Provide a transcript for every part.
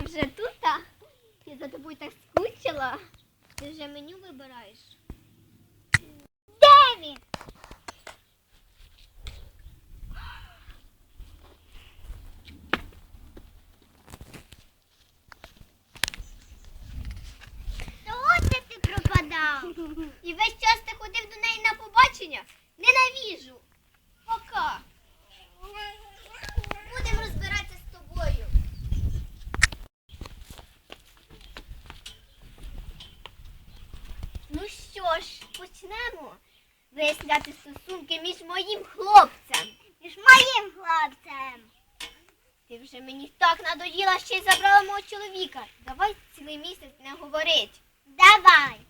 ти вже тут? Я за тобою так скучила. Ти вже меню вибираєш. Почнемо виясняти стосунки між моїм хлопцем. Між моїм хлопцем. Ти вже мені так надоїла, ще й забрала мого чоловіка. Давай цілий місяць не говорить. Давай.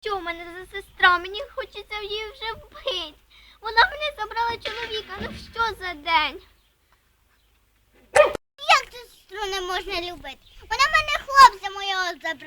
Що в мене за сестра? Мені хочеться її вже вбити. Вона мене забрала чоловіка. Ну що за день? Як цю сестру не можна любити? Вона мене آبزیمو یازده